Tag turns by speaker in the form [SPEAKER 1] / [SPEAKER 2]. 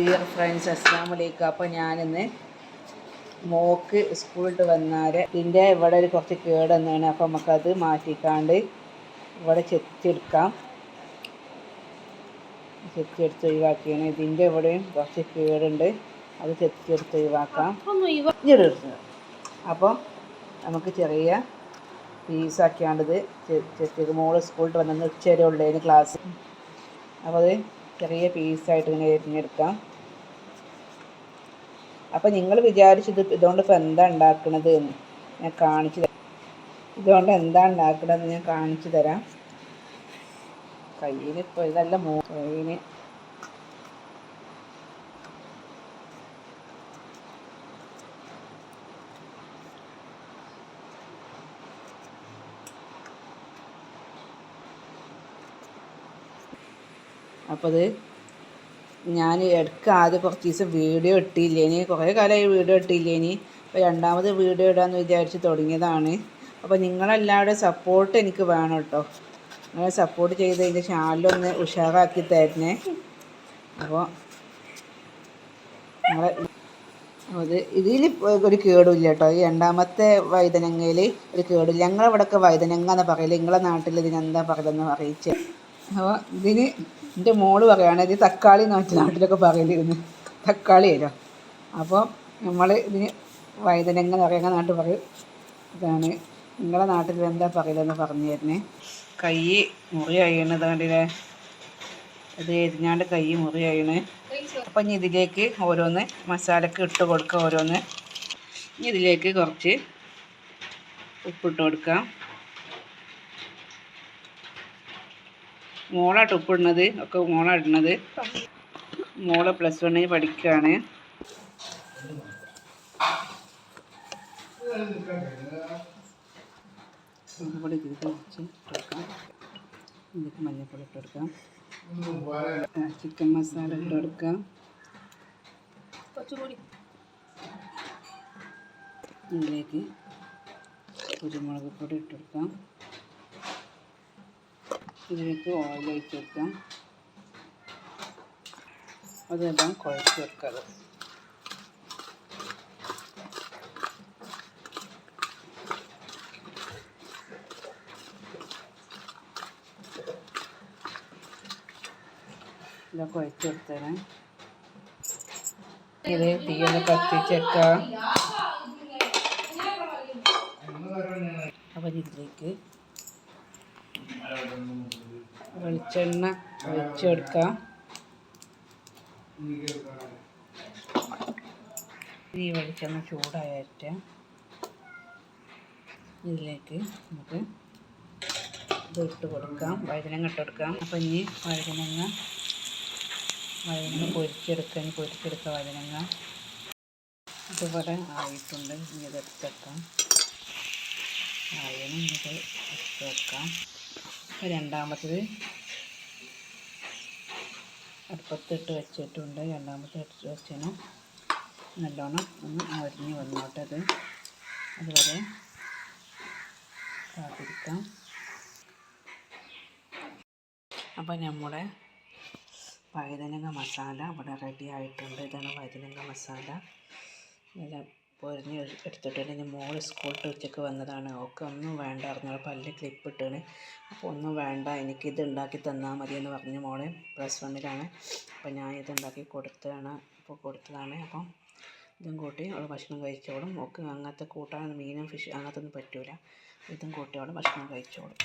[SPEAKER 1] Dear friends അസ്സാം വലൈക്കും അപ്പോൾ ഞാനിന്ന് മോക്ക് സ്കൂളിട്ട് വന്നാൽ ഇതിന്റെ ഇവിടെ ഒരു കുറച്ച് കേട് വന്നതാണ്. അപ്പോൾ നമുക്കത് മാറ്റിക്കാണ്ട് ഇവിടെ ചെത്തിയെടുക്കാം. ചെത്തിയെടുത്ത് ഒഴിവാക്കിയാണ്. ഇതിന്റെ ഇവിടെയും കുറച്ച് കേടുണ്ട്. അത് ചെത്തിയെടുത്ത് ഒഴിവാക്കാം. അപ്പോൾ നമുക്ക് ചെറിയ പീസാക്കിയാണ്ടത് ചെത്തി മോൾ സ്കൂളിട്ട് വന്നത് ഉച്ചവരെ ഉള്ളതിന് ക്ലാസ് അപ്പോൾ അത് ചെറിയ പീസായിട്ട് ഇങ്ങനെ എരിഞ്ഞെടുക്കാം അപ്പോൾ നിങ്ങൾ വിചാരിച്ചത് ഇതുകൊണ്ട് ഇപ്പോൾ എന്താ ഉണ്ടാക്കണത് എന്ന് ഞാൻ കാണിച്ചു തരാം. ഇതുകൊണ്ട് എന്താ ഉണ്ടാക്കണതെന്ന് ഞാൻ കാണിച്ചു തരാം. കയ്യിൽ ഇപ്പോൾ ഇതല്ല മോ കയ്യിന് അപ്പോൾ അത് ഞാൻ ഇടയ്ക്ക് ആദ്യം കുറച്ച് ദിവസം വീഡിയോ ഇട്ടില്ലേനി കുറേ കാലമായി വീഡിയോ ഇട്ടില്ലേനി അപ്പോൾ രണ്ടാമത് വീഡിയോ ഇടാമെന്ന് വിചാരിച്ച് തുടങ്ങിയതാണ്. അപ്പോൾ നിങ്ങളെല്ലാവരുടെ സപ്പോർട്ട് എനിക്ക് വേണം കേട്ടോ. നിങ്ങളെ സപ്പോർട്ട് ചെയ്ത് ഇതിന്റെ ചാനലൊന്ന് ഉഷാറാക്കി തരണേ. അപ്പോൾ നിങ്ങളെ അത് ഇതിൽ ഒരു കേടുമില്ല കേട്ടോ. ഈ രണ്ടാമത്തെ വൈതനങ്ങയിൽ ഒരു കേടില്ല ഞങ്ങളിവിടെയൊക്കെ വൈതനങ്ങ എന്ന് പറയില്ല നിങ്ങളെ നാട്ടിൽ ഇതിനെന്താ പറയലെന്ന് അറിയിച്ചത് അപ്പോൾ ഇതിന് എന്റെ മോൾ പറയുകയാണ് ഇത് തക്കാളി നാട്ടിൽ നാട്ടിലൊക്കെ പറയലിരുന്നു. തക്കാളിയല്ലോ അപ്പോൾ നമ്മൾ ഇതിന് വൈദനങ്ങൾ എന്ന് നാട്ടിൽ പറയും. ഇതാണ് നിങ്ങളെ നാട്ടിൽ എന്താ പറയലെന്ന് പറഞ്ഞു തരുന്നേ. കൈ മുറി കഴിയണത് കണ്ടില്ലേ? ഇത് എരിഞ്ഞാണ്ട് കൈ മുറി കഴിയണേ. അപ്പം ഇനി ഇതിലേക്ക് ഓരോന്ന് മസാലക്ക് ഇട്ട് കൊടുക്കുക ഓരോന്ന്. ഇനി ഇതിലേക്ക് കുറച്ച് ഉപ്പിട്ട് കൊടുക്കാം. മോളാട്ട് ഉപ്പിടുന്നത് ഒക്കെ മോളാ ഇടുന്നത്. മോൾ പ്ലസ് വണ്ണിന് പഠിക്കുകയാണ്. ഇവിടെ ഇതിലേക്ക് കുറച്ച് ഇട്ട് കൊടുക്കാം ഇതിലേക്ക് മഞ്ഞൾപ്പൊടി ഇട്ട് കൊടുക്കാം. ആ, ചിക്കൻ മസാല ഇട്ട് കൊടുക്കാം. ഇതിലേക്ക് കുരുമുളക് പൊടി ഇട്ട് കൊടുക്കാം. ഇതിലേക്ക് ഓയിൽ ഒഴിച്ച് വെക്കാം അതെല്ലാം കുഴച്ച് വെക്കാറ് ഇതൊക്കെ കുഴച്ച് കൊടുത്തേനെ. ഇത് തീയൊന്ന് കത്തിച്ചേക്കാം അപ്പം ഇതിലേക്ക് വെളിച്ചെണ്ണ ഒഴിച്ചെടുക്കാം ഈ വെളിച്ചെണ്ണ ചൂടായിട്ട് ഇതിലേക്ക് നമുക്ക് ഇതിട്ട് കൊടുക്കാം. വഴുതനങ്ങ ഇട്ട് കൊടുക്കാം. അപ്പം ഇനി വഴുതനങ്ങ വഴുതനങ്ങ പൊരിച്ചെടുക്കാം ഇനി പൊരിച്ചെടുക്കാം വഴുതനങ്ങ ഇതിവിടെ ആയിട്ടുണ്ട്. ഇനി ഇതെടുത്തേക്കാം ഇനി ഇത് വെക്കാം. രണ്ടാമത്തത് അടുപ്പത്തിട്ട് വെച്ചിട്ടുണ്ട്. രണ്ടാമത്തെ ഇട്ട് വെച്ചതിന് നല്ലോണം ഒന്ന് മരിഞ്ഞ് വന്നോട്ടെ അത് അതുവരെ കാത്തിരിക്കാം. അപ്പോൾ നമ്മുടെ വഴുതനങ്ങ മസാല ഇവിടെ റെഡി ആയിട്ടുണ്ട്. ഇതാണ് വഴുതനങ്ങ മസാല. ഇതെല്ലാം പൊരിഞ്ഞ് എടുത്തിട്ടുണ്ട്. ഞാൻ മോൾ സ്കൂളിട്ട് ഉച്ചയ്ക്ക് വന്നതാണ്. ഒക്കെ ഒന്നും വേണ്ട അറിഞ്ഞോളെ പല്ല് ക്ലിപ്പ് ഇട്ടാണ്. അപ്പോൾ ഒന്നും വേണ്ട എനിക്കിത് ഉണ്ടാക്കി തന്നാൽ മതി എന്ന് പറഞ്ഞ് മോൾ പ്ലസ് വണ്ണിലാണ് അപ്പോൾ ഞാൻ ഇത് ഉണ്ടാക്കി കൊടുത്തതാണ്. അപ്പോൾ കൊടുത്തതാണ്. അപ്പം ഇതും കൂട്ടി അവൾ ഭക്ഷണം കഴിച്ചോളും. ഒക്കെ അങ്ങനത്തെ കൂട്ടാണ് മീനും ഫിഷ് അങ്ങനത്തെ ഒന്നും പറ്റൂല. ഇതും കൂട്ടി അവൾ ഭക്ഷണം കഴിച്ചോളും.